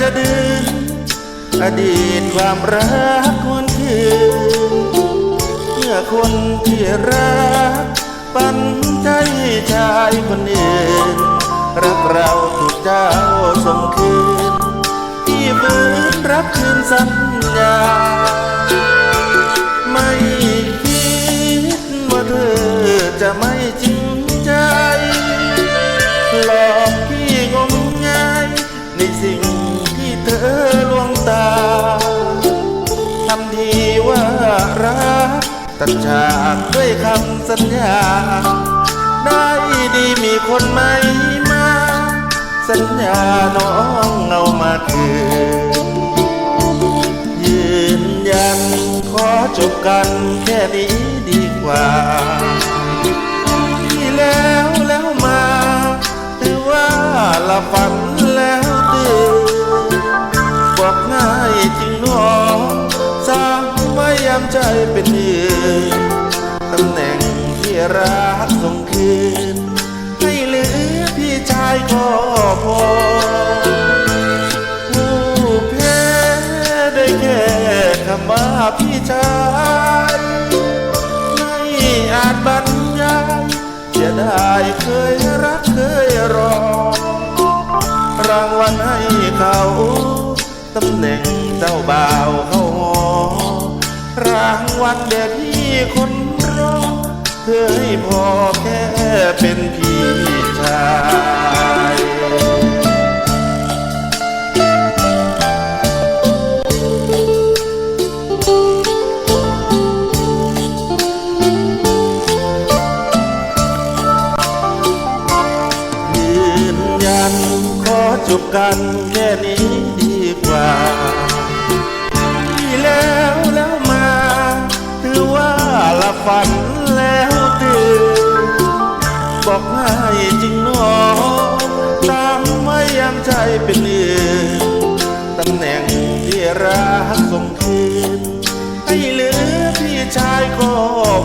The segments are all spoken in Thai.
จะดึงอดีตความรักควรคืนเมื่อคนที่รัก ปันใจชายคนอื่น รักเราถูกเจ้าส่งคืน ที่ฝืนรับคืนสัญญา ไม่คิดว่าเธอจะไม่จริงใจ หลอกพี่งมงายในสิ ตัดฉากด้วยคำสัญญา ได้ดีมีคนใหม่มา สัญญาน้องเอามาคืนยืนยันขอจบกันแค่นี้ดีกว่า ที่แล้วแล้วมาถือว่าลับฝันแล้วตื่นบอกง่ายจริงหนองสร้างไว้ยามใจเป็นอื่น ตำแหน่งที่รักส่งคืน ให้เหลือพี่ชายก็พอผู้แพ้ได้แค่คำว่าพี่ชายไม่อาจบรรยายเสียดายเคยรักเคยรอ รางวัลให้เขาตำแหน่งเจ้าบ่าวเขาหอรางวัลแด่พี่คน เธอให้พอแค่เป็นพี่ชายยืนยันขอจบกันแค่นี้ดีกว่าที่แล้วแล้วมา ถือว่าลับฝัน อกง่ายจริงหนอตามไม่ยามใจเป็นเอื่นตำแหน่งที่รักส่งคืนให้เหลือพี่ชายก็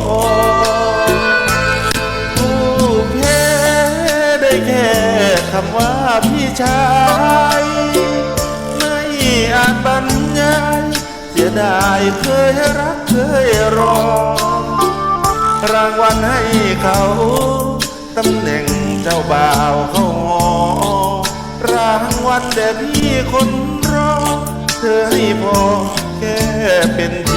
พอผู้แพ้ได้แค่คำว่าพี่ชายไม่อาจบรรยายเสียดายเคยรักเคยรอรางวัลให้เขา ตำแหน่งเจ้าบ่าวเข้าหอรางวัลแด่พี่คนรอ เธอให้พอแค่เป็นพี่